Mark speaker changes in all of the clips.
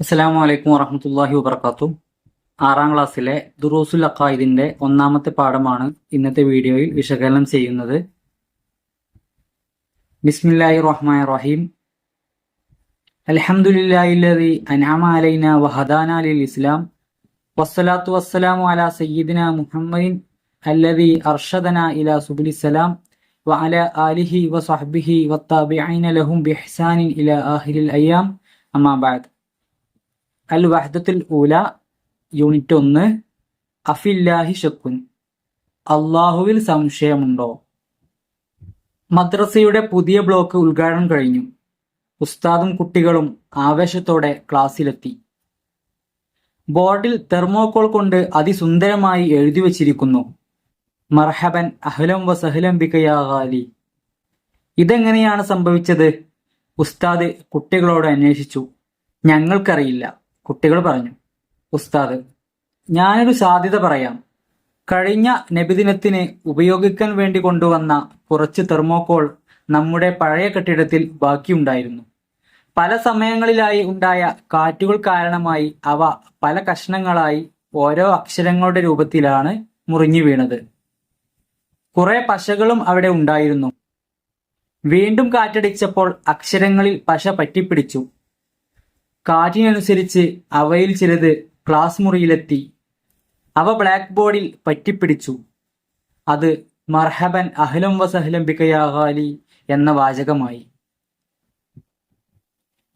Speaker 1: അസ്സലാമു വലൈക്കും വറഹമത്തല്ലാഹി വബർക്കാത്തു ആറാം ക്ലാസ്സിലെ ദുറൂസുൽ അഖായിദിന്റെ ഒന്നാമത്തെ പാഠമാണ് ഇന്നത്തെ വീഡിയോയിൽ വിശകലനം ചെയ്യുന്നത്. ബിസ്മില്ലാഹി റഹ്മാൻ റഹീം. അലഹമുല്ലാഹി അനാമ അലൈന വഹദാന ലിൽ ഇസ്ലാം. വസ്സലാത്തു വസ്സലാമു അലാ സയ്യിദിന മുഹമ്മദിൻ അല്ലദി അർഷദന ഇലാ സുബുലിസ്സലാം വഅല ആലിഹി വസഹ്ബിഹി വത്താബിഈന ലഹും ബിഹ്സാനിൻ ഇലാ ആഹിരിൽ അയ്യാം. അമ്മാ ബഅദ് അൽ വഹദത്തുൽ ഊല യൂണിറ്റ് ഒന്ന് അഫില്ലാഹി ഷക്കുൻ. അള്ളാഹുവിൽ സംശയമുണ്ടോ? മദ്രസയുടെ പുതിയ ബ്ലോക്ക് ഉദ്ഘാടനം കഴിഞ്ഞു. ഉസ്താദും കുട്ടികളും ആവേശത്തോടെ ക്ലാസ്സിലെത്തി. ബോർഡിൽ തെർമോകോൾ കൊണ്ട് അതിസുന്ദരമായി എഴുതി വച്ചിരിക്കുന്നു. മർഹബൻ അഹ്ലം വസഹലം ബികയാഹാലി ഇതെങ്ങനെയാണ് സംഭവിച്ചത്? ഉസ്താദ് കുട്ടികളോട് അന്വേഷിച്ചു. ഞങ്ങൾക്കറിയില്ല. കുട്ടികൾ പറഞ്ഞു ഉസ്താദ് ഞാനൊരു സാധ്യത പറയാം. കഴിഞ്ഞ നബിദിനത്തിന് ഉപയോഗിക്കാൻ വേണ്ടി കൊണ്ടുവന്ന കുറച്ച് തെർമോക്കോൾ നമ്മുടെ പഴയ കെട്ടിടത്തിൽ ബാക്കിയുണ്ടായിരുന്നു. പല സമയങ്ങളിലായി ഉണ്ടായ കാറ്റുകൾ കാരണമായി അവ പല കഷ്ണങ്ങളായി ഓരോ അക്ഷരങ്ങളുടെ രൂപത്തിലാണ് മുറിഞ്ഞു വീണത്. കുറെ പശകളും അവിടെ ഉണ്ടായിരുന്നു. വീണ്ടും കാറ്റടിച്ചപ്പോൾ അക്ഷരങ്ങളിൽ പശ പറ്റിപ്പിടിച്ചു. കാറ്റിനനുസരിച്ച് അവയിൽ ചിലത് ക്ലാസ് മുറിയിലെത്തി. അവ ബ്ലാക്ക് ബോർഡിൽ പറ്റിപ്പിടിച്ചു. അത് മർഹബൻ അഹ്ലം വസഹലം ബിക്കയാഹാലി എന്ന വാചകമായി.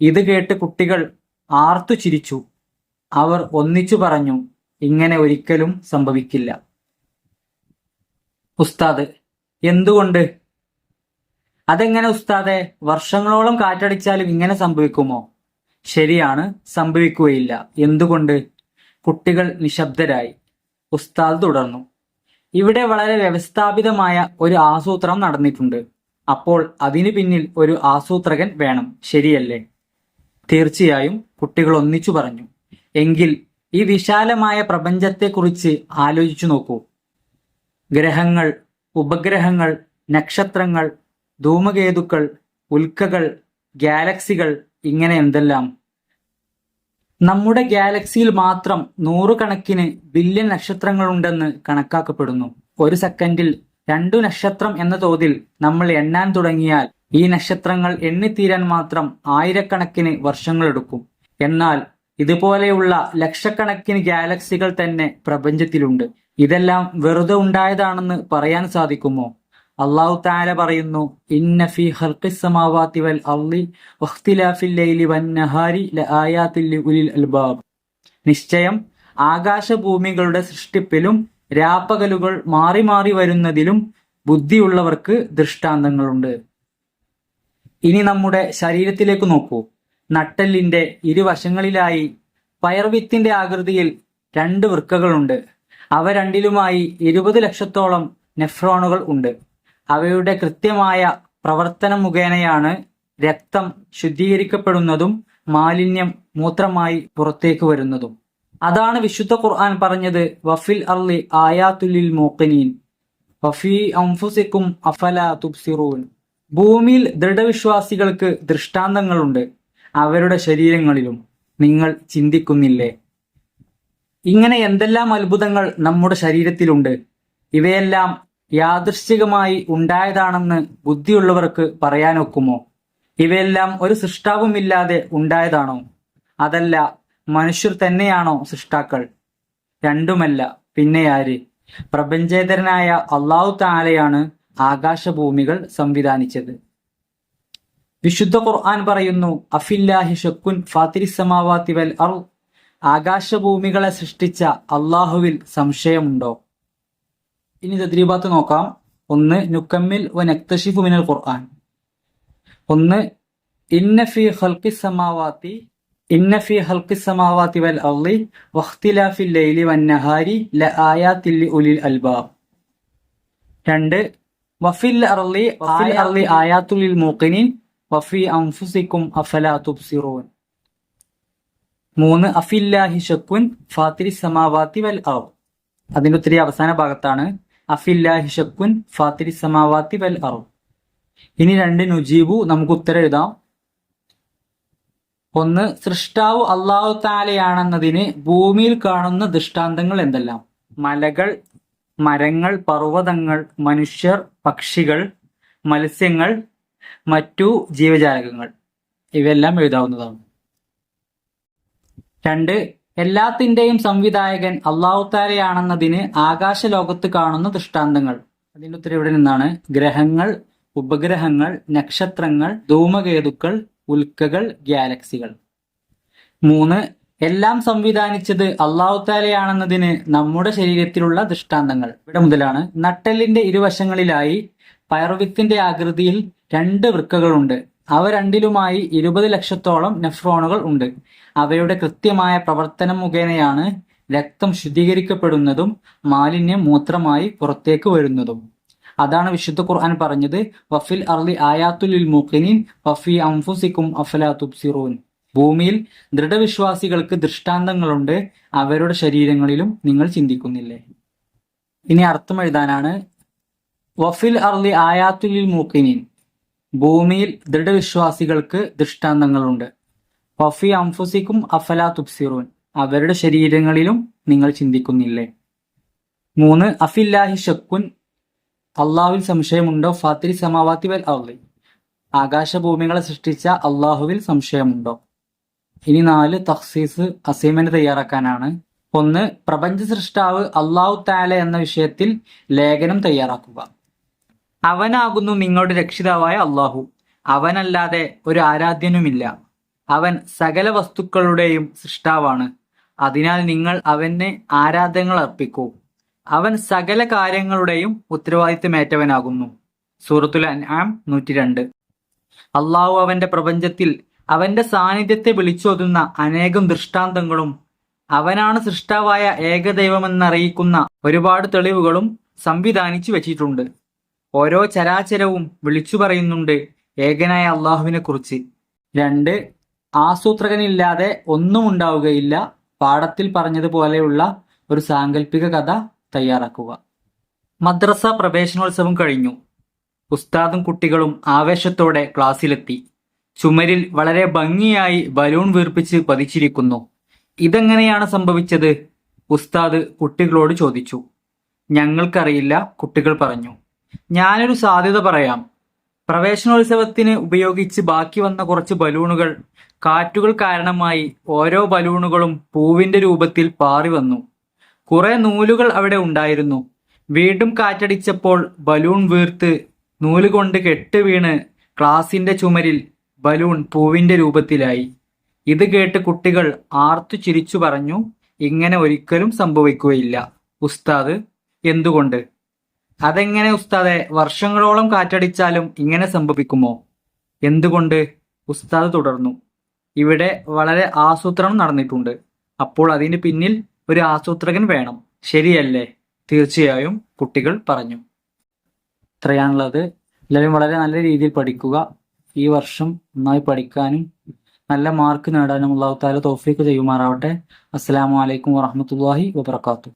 Speaker 1: ഇത് കേട്ട് കുട്ടികൾ ആർത്തു ചിരിച്ചു. അവർ ഒന്നിച്ചു പറഞ്ഞു ഇങ്ങനെ ഒരിക്കലും സംഭവിക്കില്ല. ഉസ്താദ് എന്തുകൊണ്ട്? അതെങ്ങനെ ഉസ്താദെ? വർഷങ്ങളോളം കാറ്റടിച്ചാലും ഇങ്ങനെ സംഭവിക്കുമോ? ശരിയാണ് സംഭവിക്കുകയില്ല. എന്തുകൊണ്ട്? കുട്ടികൾ നിശബ്ദരായി. ഉസ്താദ് തുടർന്നു. ഇവിടെ വളരെ വ്യവസ്ഥാപിതമായ ഒരു ആസൂത്രണം നടന്നിട്ടുണ്ട്. അപ്പോൾ അതിനു പിന്നിൽ ഒരു ആസൂത്രകൻ വേണം. ശരിയല്ലേ? തീർച്ചയായും കുട്ടികൾ ഒന്നിച്ചു പറഞ്ഞു. എങ്കിൽ ഈ വിശാലമായ പ്രപഞ്ചത്തെക്കുറിച്ച് ആലോചിച്ചു നോക്കൂ. ഗ്രഹങ്ങൾ ഉപഗ്രഹങ്ങൾ നക്ഷത്രങ്ങൾ ധൂമകേതുക്കൾ ഉൽക്കകൾ ഗാലക്സികൾ ഇങ്ങനെ എന്തെല്ലാം? നമ്മുടെ ഗാലക്സിയിൽ മാത്രം നൂറുകണക്കിന് ബില്യൺ നക്ഷത്രങ്ങളുണ്ടെന്ന് കണക്കാക്കപ്പെടുന്നു. ഒരു സെക്കൻഡിൽ രണ്ടു നക്ഷത്രം എന്ന തോതിൽ നമ്മൾ എണ്ണാൻ തുടങ്ങിയാൽ ഈ നക്ഷത്രങ്ങൾ എണ്ണിത്തീരാൻ മാത്രം ആയിരക്കണക്കിന് വർഷങ്ങളെടുക്കും എന്നാൽ ഇതുപോലെയുള്ള ലക്ഷക്കണക്കിന് ഗാലക്സികൾ തന്നെ പ്രപഞ്ചത്തിലുണ്ട്. ഇതെല്ലാം വെറുതെ ഉണ്ടായതാണെന്ന് പറയാൻ സാധിക്കുമോ? അള്ളാഹു താല പറയുന്നു ഇന്ന വൽ അർളി ലൈലി നിശ്ചയം ആകാശഭൂമികളുടെ സൃഷ്ടിപ്പിലും രാപ്പകലുകൾ മാറി മാറി വരുന്നതിലും ബുദ്ധിയുള്ളവർക്ക് ദൃഷ്ടാന്തങ്ങളുണ്ട്. ഇനി നമ്മുടെ ശരീരത്തിലേക്ക് നോക്കൂ. നട്ടെല്ലിന്റെ ഇരുവശങ്ങളിലായി പയർവിത്തിന്റെ ആകൃതിയിൽ രണ്ട് വൃക്കകളുണ്ട്. അവ രണ്ടിലുമായി ഇരുപത് ലക്ഷത്തോളം നെഫ്രോണുകൾ ഉണ്ട്. അവയുടെ കൃത്യമായ പ്രവർത്തനം മുഖേനയാണ് രക്തം ശുദ്ധീകരിക്കപ്പെടുന്നതും മാലിന്യം മൂത്രമായി പുറത്തേക്ക് വരുന്നതും. അതാണ് വിശുദ്ധ ഖുർആൻ പറഞ്ഞത് വഫിൽ അർലി ആയാത്തുലിൽ മോക്കനീൻ വഫി അംഫുസിക്കും അഫല തുബ്സിറൂൻ. ഭൂമിയിൽ ദൃഢവിശ്വാസികൾക്ക് ദൃഷ്ടാന്തങ്ങളുണ്ട് അവരുടെ ശരീരങ്ങളിലും നിങ്ങൾ ചിന്തിക്കുന്നില്ലേ? ഇങ്ങനെ എന്തെല്ലാം അത്ഭുതങ്ങൾ നമ്മുടെ ശരീരത്തിലുണ്ട് ഇവയെല്ലാം യാദൃശ്ചികമായി ഉണ്ടായതാണെന്ന് ബുദ്ധിയുള്ളവർക്ക് പറയാനൊക്കുമോ? ഇവയെല്ലാം ഒരു സൃഷ്ടാവുമില്ലാതെ ഉണ്ടായതാണോ? അതല്ല മനുഷ്യർ തന്നെയാണോ സൃഷ്ടാക്കൾ? രണ്ടുമല്ല പിന്നെ ആര്? പ്രപഞ്ചേതരനായ അള്ളാഹു താലയാണ് ആകാശഭൂമികൾ സംവിധാനിച്ചത്. വിശുദ്ധ ഖുർആൻ പറയുന്നു അഫില്ലാഹി ഷക്കുൻ ഫാത്തിരിസമാവാത്തി വൽ അർ ആകാശഭൂമികളെ സൃഷ്ടിച്ച അള്ളാഹുവിൽ സംശയമുണ്ടോ? ഇനി തദ്രീബാത്ത് നോക്കാം. ഒന്ന് നുക്കമ്മിൽ വ നക്തഷിഫു മിനൽ ഖുർആൻ. ഒന്ന് ഇന്ന ഫി ഖൽഖി സമാവാത്തി ഇന്ന ഫി ഖൽഖി സമാവാത്തി വൽ അർളി വഖ്തിലാഫിൽ ലൈലി വൻ നഹാരി ആയാത്തിൽ ഉലിൽ അൽബാബ്. രണ്ട് വഫിൽ അർളി വഫിൽ അർളി ആയാത്തുലിൽ മൂക്കിനിൻ വഫി അംഫുസിക്കും അഫലാ തുബ്സിറൂൻ. മൂന്ന് അഫില്ലാഹി ഷക്കുൻ ഫാത്തിരി സമാവാത്തി വൽ അർ അതിന്റെ ഒത്തിരി അവസാന ഭാഗത്താണ് അഫില്ലാഹി ഷക്കുൻ ഫാത്തിരി സമാവാത്തി വൽ അറു ഇനി രണ്ട് നുജീബു നമുക്ക് ഉത്തരം എഴുതാം. ഒന്ന് സൃഷ്ടാവ് അള്ളാഹു താലയാണെന്നതിന് ഭൂമിയിൽ കാണുന്ന ദൃഷ്ടാന്തങ്ങൾ എന്തെല്ലാം? മലകൾ മരങ്ങൾ പർവതങ്ങൾ മനുഷ്യർ പക്ഷികൾ മത്സ്യങ്ങൾ മറ്റു ജീവജാലകങ്ങൾ. ഇവയെല്ലാം എഴുതാവുന്നതാണ്. രണ്ട് എല്ലാത്തിന്റെയും സംവിധായകൻ അള്ളാഹുത്താരയാണെന്നതിന് ആകാശ ആകാശലോകത്ത് കാണുന്ന ദൃഷ്ടാന്തങ്ങൾ. അതിന്റെ ഉത്തരം ഇവിടെ നിന്നാണ്. ഗ്രഹങ്ങൾ ഉപഗ്രഹങ്ങൾ നക്ഷത്രങ്ങൾ ധൂമകേതുക്കൾ ഉൽക്കകൾ ഗാലക്സികൾ. മൂന്ന് എല്ലാം സംവിധാനിച്ചത് അള്ളാഹുത്താലയാണെന്നതിന് നമ്മുടെ ശരീരത്തിലുള്ള ദൃഷ്ടാന്തങ്ങൾ. ഇവിടെ മുതലാണ്. നട്ടെല്ലിന്റെ ഇരുവശങ്ങളിലായി പയർവിത്തിന്റെ ആകൃതിയിൽ രണ്ട് വൃക്കകളുണ്ട്. അവ രണ്ടിലുമായി ഇരുപത് ലക്ഷത്തോളം നെഫ്രോണുകൾ ഉണ്ട്. അവയുടെ കൃത്യമായ പ്രവർത്തനം മുഖേനയാണ് രക്തം ശുദ്ധീകരിക്കപ്പെടുന്നതും മാലിന്യം മൂത്രമായി പുറത്തേക്ക് വരുന്നതും. അതാണ് വിശുദ്ധ ഖുർആൻ പറഞ്ഞത് വഫിൽ അർലി ആയാത്തുലിൽ മുഖിനീൻ വഫി അംഫുസിക്കും അഫലാ തുബ്സിറൂൻ. ഭൂമിയിൽ ദൃഢവിശ്വാസികൾക്ക് ദൃഷ്ടാന്തങ്ങളുണ്ട് അവരുടെ ശരീരങ്ങളിലും നിങ്ങൾ ചിന്തിക്കുന്നില്ലേ? ഇനി അർത്ഥം എഴുതാനാണ് വഫിൽ അർലി ആയാത്തുലിൽ മൂക്കിനീൻ ഭൂമിയിൽ ദൃഢവിശ്വാസികൾക്ക് ദൃഷ്ടാന്തങ്ങളുണ്ട്. വഫി അംഫുസിക്കും അഫല തുബ്സിറൂൻ. അവരുടെ ശരീരങ്ങളിലും നിങ്ങൾ ചിന്തിക്കുന്നില്ലേ? മൂന്ന് അഫില്ലാഹി ഷക്കുൻ. അള്ളാഹുവിൽ സംശയമുണ്ടോ? ഫാത്തിരി സമാവാത്തി വൽ അള്ളി ആകാശഭൂമികളെ സൃഷ്ടിച്ച അള്ളാഹുവിൽ സംശയമുണ്ടോ? ഇനി നാല് തഹ്സീസ് അസൈൻമെന്റ് തയ്യാറാക്കാനാണ്. ഒന്ന് പ്രപഞ്ച സൃഷ്ടാവ് അള്ളാഹു താല എന്ന വിഷയത്തിൽ ലേഖനം തയ്യാറാക്കുക. അവനാകുന്നു നിങ്ങളുടെ രക്ഷിതാവായ അള്ളാഹു. അവനല്ലാതെ ഒരു ആരാധ്യനുമില്ല. അവൻ സകല വസ്തുക്കളുടെയും സൃഷ്ടാവാണ്. അതിനാൽ നിങ്ങൾ അവന് ആരാധനകൾ അർപ്പിക്കൂ. അവൻ സകല കാര്യങ്ങളുടെയും ഉത്തരവാദിത്തമേറ്റവനാകുന്നു സൂറത്തുൽ അൻആം നൂറ്റി രണ്ട് അള്ളാഹു അവന്റെ പ്രപഞ്ചത്തിൽ അവന്റെ സാന്നിധ്യത്തെ വിളിച്ചോതുന്ന അനേകം ദൃഷ്ടാന്തങ്ങളും അവനാണ് സൃഷ്ടാവായ ഏകദൈവമെന്നറിയിക്കുന്ന ഒരുപാട് തെളിവുകളും സംവിധാനിച്ചു വച്ചിട്ടുണ്ട്. ഓരോ ചരാചരവും വിളിച്ചു പറയുന്നുണ്ട് ഏകനായ അള്ളാഹുവിനെ കുറിച്ച്. രണ്ട് ആസൂത്രകനില്ലാതെ ഒന്നും ഉണ്ടാവുകയില്ല. പാഠത്തിൽ പറഞ്ഞതുപോലെയുള്ള ഒരു സാങ്കല്പിക കഥ തയ്യാറാക്കുക. മദ്രസ പ്രവേശനോത്സവം കഴിഞ്ഞു. ഉസ്താദും കുട്ടികളും ആവേശത്തോടെ ക്ലാസ്സിലെത്തി. ചുമരിൽ വളരെ ഭംഗിയായി ബലൂൺ വീർപ്പിച്ച് പതിച്ചിരിക്കുന്നു. ഇതെങ്ങനെയാണ് സംഭവിച്ചത്? ഉസ്താദ് കുട്ടികളോട് ചോദിച്ചു. ഞങ്ങൾക്കറിയില്ല കുട്ടികൾ പറഞ്ഞു. ഞാനൊരു സാധ്യത പറയാം. പ്രവേശനോത്സവത്തിന് ഉപയോഗിച്ച് ബാക്കി വന്ന കുറച്ച് ബലൂണുകൾ കാറ്റുകൾ കാരണമായി ഓരോ ബലൂണുകളും പൂവിന്റെ രൂപത്തിൽ പാറി വന്നു. കുറെ നൂലുകൾ അവിടെ ഉണ്ടായിരുന്നു. വീണ്ടും കാറ്റടിച്ചപ്പോൾ ബലൂൺ വീർത്ത് നൂലുകൊണ്ട് കെട്ട് വീണ് ക്ലാസിന്റെ ചുമരിൽ ബലൂൺ പൂവിന്റെ രൂപത്തിലായി. ഇത് കേട്ട് കുട്ടികൾ ആർത്തു ചിരിച്ചു പറഞ്ഞു ഇങ്ങനെ ഒരിക്കലും സംഭവിക്കുകയില്ല. ഉസ്താദ് എന്തുകൊണ്ട്? അതെങ്ങനെ ഉസ്താദെ? വർഷങ്ങളോളം കാറ്റടിച്ചാലും ഇങ്ങനെ സംഭവിക്കുമോ? എന്തുകൊണ്ട്? ഉസ്താദ് തുടർന്നു. ഇവിടെ വളരെ ആസൂത്രണം നടന്നിട്ടുണ്ട്. അപ്പോൾ അതിന് പിന്നിൽ ഒരു ആസൂത്രകൻ വേണം. ശരിയല്ലേ? തീർച്ചയായും കുട്ടികൾ പറഞ്ഞു. ഇത്രയാണുള്ളത്. എല്ലാവരും വളരെ നല്ല രീതിയിൽ പഠിക്കുക. ഈ വർഷം നന്നായി പഠിക്കാനും നല്ല മാർക്ക് നേടാനും അള്ളാഹു താല തോഫീക്ക് ചെയ്യുമാറാവട്ടെ. അസ്സാം അലൈക്കും വാഹമത്തല്ലാഹി വബർക്കാത്തു